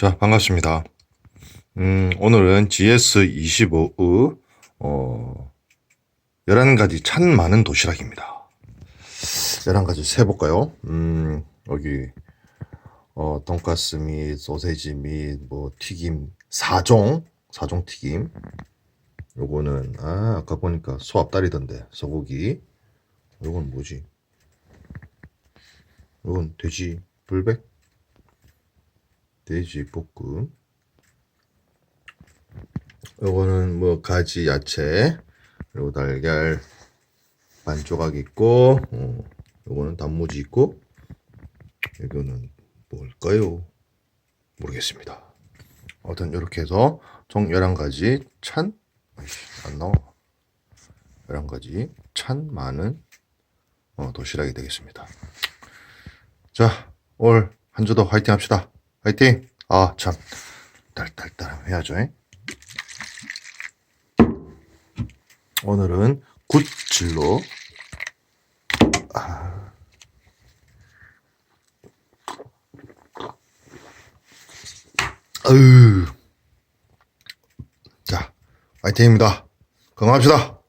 자, 반갑습니다. 음, 오늘은 GS25의, 어, 11가지 찬 많은 도시락입니다. 11가지 세볼까요? 음, 여기, 어, 돈가스 및, 소세지 및, 뭐, 튀김, 4종, 4종 튀김. 요거는, 아, 아까 보니까 소 앞다리던데, 소고기. 요건 뭐지? 요건 돼지, 불백? 돼지 볶음. 요거는 뭐 가지 야채 그리고 달걀 반 조각 있고 어, 요거는 단무지 있고 이거는 뭘까요? 모르겠습니다. 아무튼 이렇게 해서 총 11가지 찬 아이씨, 안 나와 11가지 찬 많은 어, 도시락이 되겠습니다. 자, 올 한 주도 화이팅 합시다. 화이팅! 아, 참. 딸딸딸 해야죠. 잉? 오늘은 굿질로 아. 아유. 자, 화이팅입니다. 건강합시다.